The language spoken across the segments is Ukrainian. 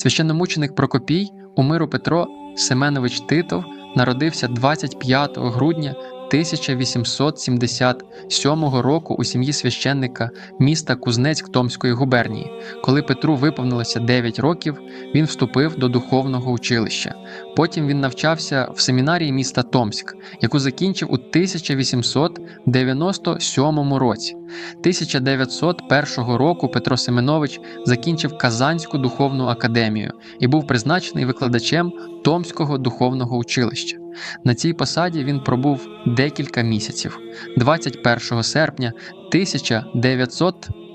Священномученик Прокопій Умиру Петро Семенович Титов народився 25 грудня 1877 року у сім'ї священника міста Кузнецьк Томської губернії. Коли Петру виповнилося 9 років, він вступив до духовного училища. Потім він навчався в семінарії міста Томськ, яку закінчив у 1897 році. 1901 року Петро Семенович закінчив Казанську духовну академію і був призначений викладачем Томського духовного училища. На цій посаді він пробув декілька місяців. 21 серпня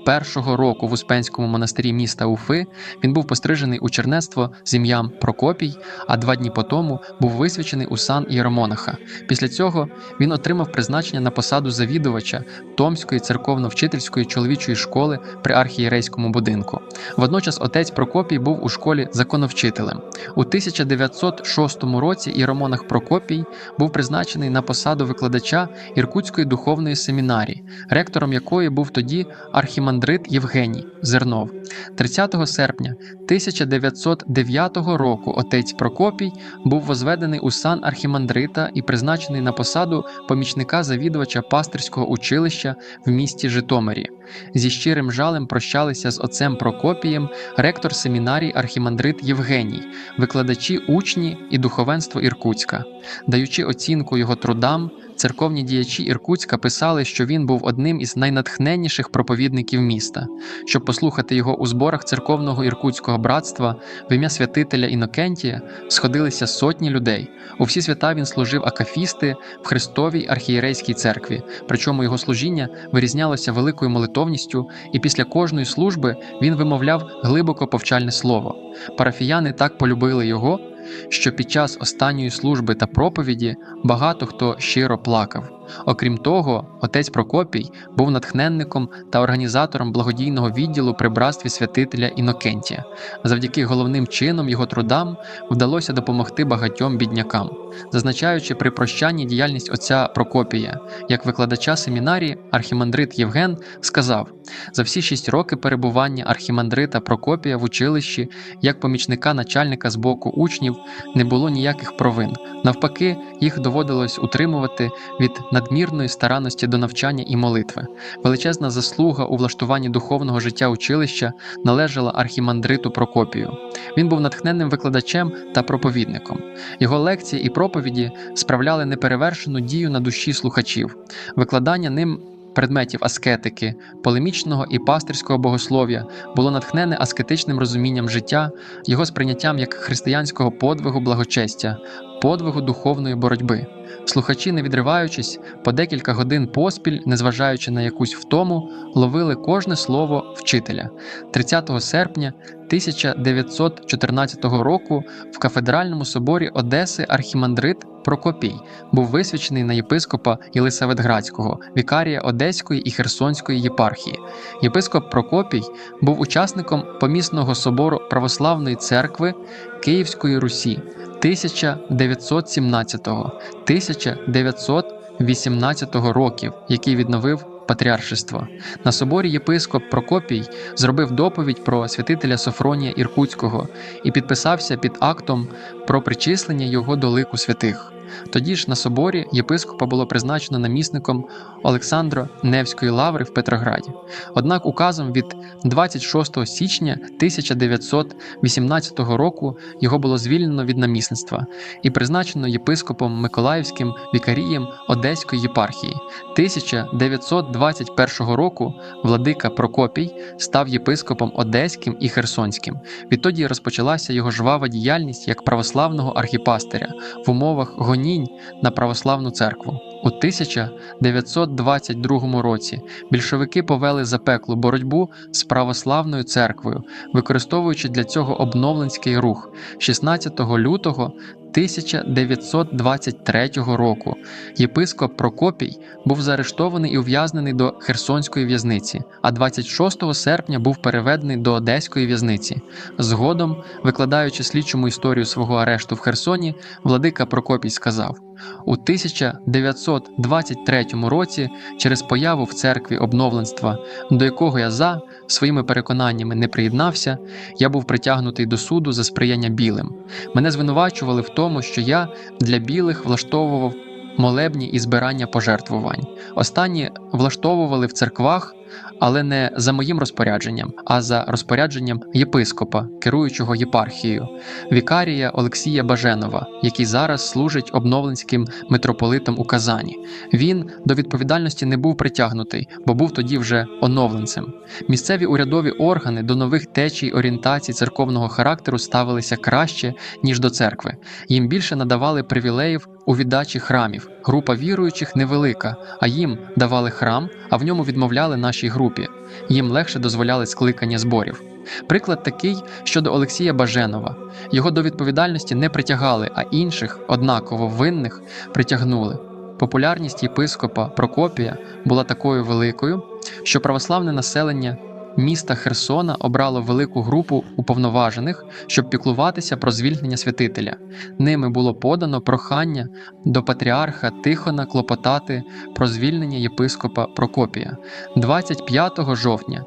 1901 року в Успенському монастирі міста Уфи він був пострижений у чернецтво з ім'ям Прокопій, а два дні по тому був висвячений у сан іеромонаха. Після цього він отримав призначення на посаду завідувача Томської церковно-вчительської чоловічої школи при архієрейському будинку. Водночас отець Прокопій був у школі законовчителем. У 1906 році іеромонах Прокопій був призначений на посаду викладача Іркутської духовної семінарії, ректором якої був тоді архімандрит Євгеній Зернов. 30 серпня 1909 року отець Прокопій був возведений у сан архімандрита і призначений на посаду помічника завідувача пастирського училища в місті Житомирі. Зі щирим жалем прощалися з отцем Прокопієм ректор семінарії архімандрит Євгеній, викладачі учні і духовенство Іркутська. Даючи оцінку його трудам, церковні діячі Іркутська писали, що він був одним із найнатхненніших проповідників міста. Щоб послухати його у зборах церковного іркутського братства в ім'я святителя Інокентія сходилися сотні людей. У всі свята він служив акафісти в Христовій архієрейській церкві, причому його служіння вирізнялося великою молитовністю, і після кожної служби він вимовляв глибоко повчальне слово. Парафіяни так полюбили його, що під час останньої служби та проповіді багато хто щиро плакав. Окрім того, отець Прокопій був натхненником та організатором благодійного відділу при братстві святителя Інокентія. Завдяки головним чином його трудам вдалося допомогти багатьом біднякам, зазначаючи при прощанні діяльність отця Прокопія, як викладача семінарії, архімандрит Євген сказав: за всі шість роки перебування архімандрита Прокопія в училищі, як помічника начальника з боку учнів, не було ніяких провин. Навпаки, їх доводилось утримувати від надмірної старанності до навчання і молитви. Величезна заслуга у влаштуванні духовного життя училища належала архімандриту Прокопію. Він був натхненним викладачем та проповідником. Його лекції і проповіді справляли неперевершену дію на душі слухачів. Викладання ним предметів аскетики, полемічного і пастирського богослов'я було натхнене аскетичним розумінням життя, його сприйняттям як християнського подвигу благочестя, подвигу духовної боротьби. Слухачі, не відриваючись, по декілька годин поспіль, незважаючи на якусь втому, ловили кожне слово вчителя. 30 серпня 1914 року в кафедральному соборі Одеси архімандрит Прокопій був висвячений на єпископа Єлисаветградського, вікарія Одеської і Херсонської єпархії. Єпископ Прокопій був учасником помісного собору Православної церкви Київської Русі 1919-1918 років, який відновив патріаршество. На соборі єпископ Прокопій зробив доповідь про святителя Софронія Іркутського і підписався під актом про причислення його до лику святих. Тоді ж на соборі єпископа було призначено намісником Олександро Невської лаври в Петрограді. Однак указом від 26 січня 1918 року його було звільнено від намісництва і призначено єпископом Миколаївським вікарієм Одеської єпархії. 1921 року владика Прокопій став єпископом Одеським і Херсонським. Відтоді розпочалася його жвава діяльність як православного архіпастиря в умовах гонінь на православну церкву. У 1922 році більшовики повели запеклу боротьбу з православною церквою, використовуючи для цього обновленський рух 16 лютого 1923 року єпископ Прокопій був заарештований і ув'язнений до Херсонської в'язниці, а 26 серпня був переведений до Одеської в'язниці. Згодом, викладаючи слідчому історію свого арешту в Херсоні, владика Прокопій сказав: у 1923 році, через появу в церкві обновленства, до якого я за своїми переконаннями не приєднався, я був притягнутий до суду за сприяння білим. Мене звинувачували в тому, що я для білих влаштовував молебні і збирання пожертвувань. Останні влаштовували в церквах, але не за моїм розпорядженням, а за розпорядженням єпископа, керуючого єпархією, вікарія Олексія Баженова, який зараз служить обновленським митрополитом у Казані. Він до відповідальності не був притягнутий, бо був тоді вже оновленцем. Місцеві урядові органи до нових течій орієнтацій церковного характеру ставилися краще ніж до церкви. Їм більше надавали привілеїв у віддачі храмів. Група віруючих невелика, а їм давали храм, а в ньому відмовляли нашій групі. Їм легше дозволяли скликання зборів. Приклад такий щодо Олексія Баженова. Його до відповідальності не притягали, а інших, однаково винних, притягнули. Популярність єпископа Прокопія була такою великою, що православне населення міста Херсона обрало велику групу уповноважених, щоб піклуватися про звільнення святителя. Ними було подано прохання до патріарха Тихона клопотати про звільнення єпископа Прокопія 25 жовтня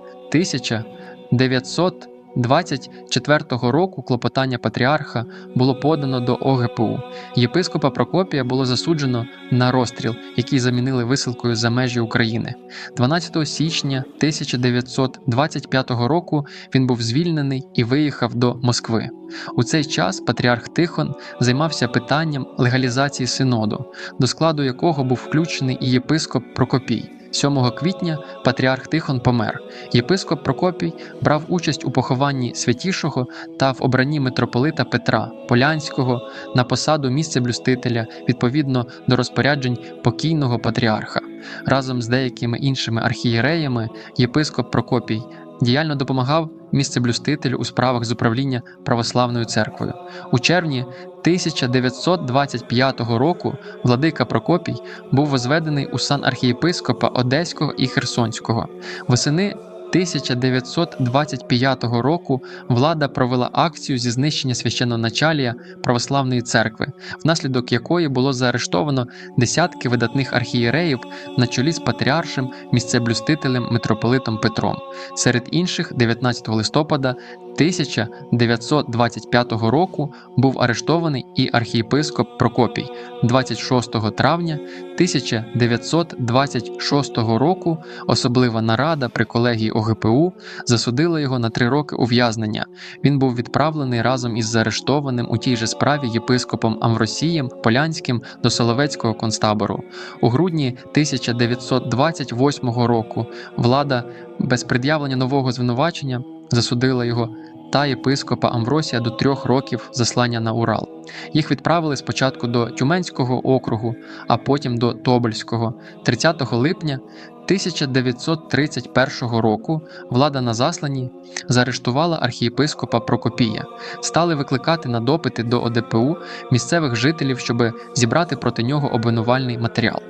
1924 року клопотання патріарха було подано до ОГПУ. Єпископа Прокопія було засуджено на розстріл, який замінили висилкою за межі України. 12 січня 1925 року він був звільнений і виїхав до Москви. У цей час патріарх Тихон займався питанням легалізації синоду, до складу якого був включений і єпископ Прокопій. 7 квітня патріарх Тихон помер. Єпископ Прокопій брав участь у похованні святішого та в обранні митрополита Петра Полянського на посаду місцеблюстителя відповідно до розпоряджень покійного патріарха. Разом з деякими іншими архієреями єпископ Прокопій діяльно допомагав місцеблюстителю у справах з управління православною церквою. У червні 1925 року владика Прокопій був возведений у сан архієпископа Одеського і Херсонського. Восени 1925 року влада провела акцію зі знищення священноначалія православної церкви, внаслідок якої було заарештовано десятки видатних архієреїв на чолі з патріаршем місцеблюстителем митрополитом Петром. Серед інших, 19 листопада 1925 року був арештований і архієпископ Прокопій. 26 травня 1926 року особлива нарада при колегії ОГПУ засудила його на три роки ув'язнення. Він був відправлений разом із заарештованим у тій же справі єпископом Амвросієм Полянським до Соловецького концтабору. У грудні 1928 року влада без пред'явлення нового звинувачення засудила його та єпископа Амвросія до трьох років заслання на Урал. Їх відправили спочатку до Тюменського округу, а потім до Тобольського. 30 липня 1931 року влада на засланні заарештувала архієпископа Прокопія, стали викликати на допити до ОДПУ місцевих жителів, щоб зібрати проти нього обвинувальний матеріал.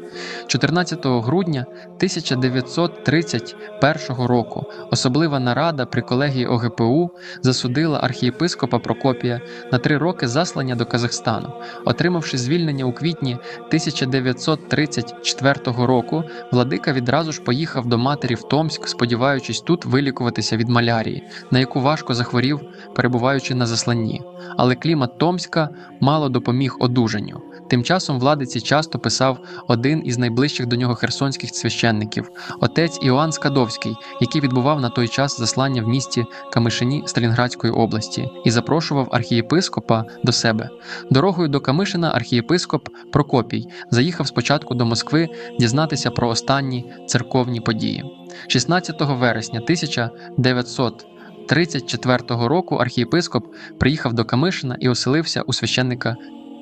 14 грудня 1931 року особлива нарада при колегії ОГПУ засудила архієпископа Прокопія на три роки заслання до Казахстану. Отримавши звільнення у квітні 1934 року, владика відразу ж поїхав до матері в Томськ, сподіваючись тут вилікуватися від малярії, на яку важко захворів, перебуваючи на засланні. Але клімат Томська мало допоміг одужанню. Тим часом владиці часто писав один із найближчих до нього херсонських священників, отець Іоанн Скадовський, який відбував на той час заслання в місті Камишині Сталінградської області, і запрошував архієпископа до себе. Дорогою до Камишина архієпископ Прокопій заїхав спочатку до Москви дізнатися про останні церковні події. 16 вересня 1934 року архієпископ приїхав до Камишина і оселився у священника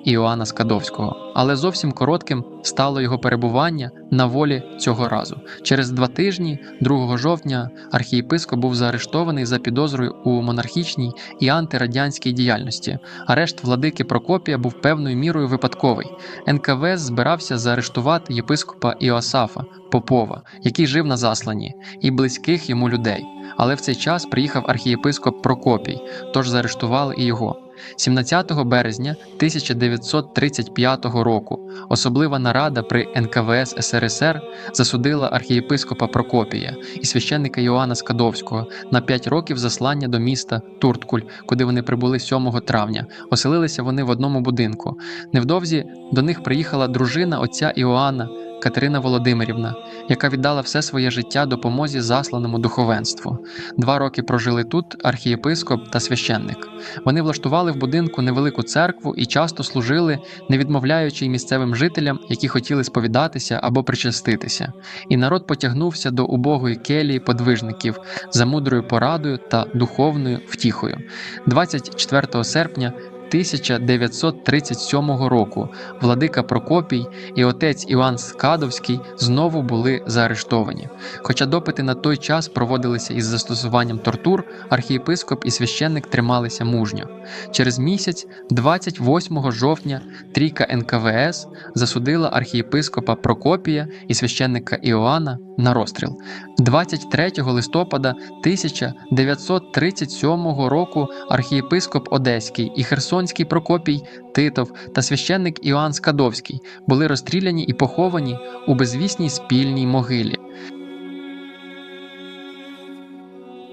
Іоанна Скадовського. Але зовсім коротким стало його перебування на волі цього разу. Через два тижні, 2 жовтня, архієпископ був заарештований за підозрою у монархічній і антирадянській діяльності. Арешт владики Прокопія був певною мірою випадковий. НКВС збирався заарештувати єпископа Іосафа Попова, який жив на засланні, і близьких йому людей. Але в цей час приїхав архієпископ Прокопій, тож заарештували і його. 17 березня 1935 року особлива нарада при НКВС СРСР засудила архієпископа Прокопія і священника Йоанна Скадовського на 5 років заслання до міста Турткуль, куди вони прибули 7 травня. Оселилися вони в одному будинку. Невдовзі до них приїхала дружина отця Іоанна. Катерина Володимирівна, яка віддала все своє життя допомозі засланому духовенству. Два роки прожили тут архієпископ та священник. Вони влаштували в будинку невелику церкву і часто служили, не відмовляючи й місцевим жителям, які хотіли сповідатися або причаститися. І народ потягнувся до убогої келії подвижників за мудрою порадою та духовною втіхою. 24 серпня. 1937 року владика Прокопій і отець Іван Скадовський знову були заарештовані. Хоча допити на той час проводилися із застосуванням тортур, архієпископ і священник трималися мужньо. Через місяць, 28 жовтня, трійка НКВС засудила архієпископа Прокопія і священника Іоанна на розстріл. 23 листопада 1937 року архієпископ Одеський і Херсонський Прокопій Титов та священник Іоанн Скадовський були розстріляні і поховані у безвісній спільній могилі.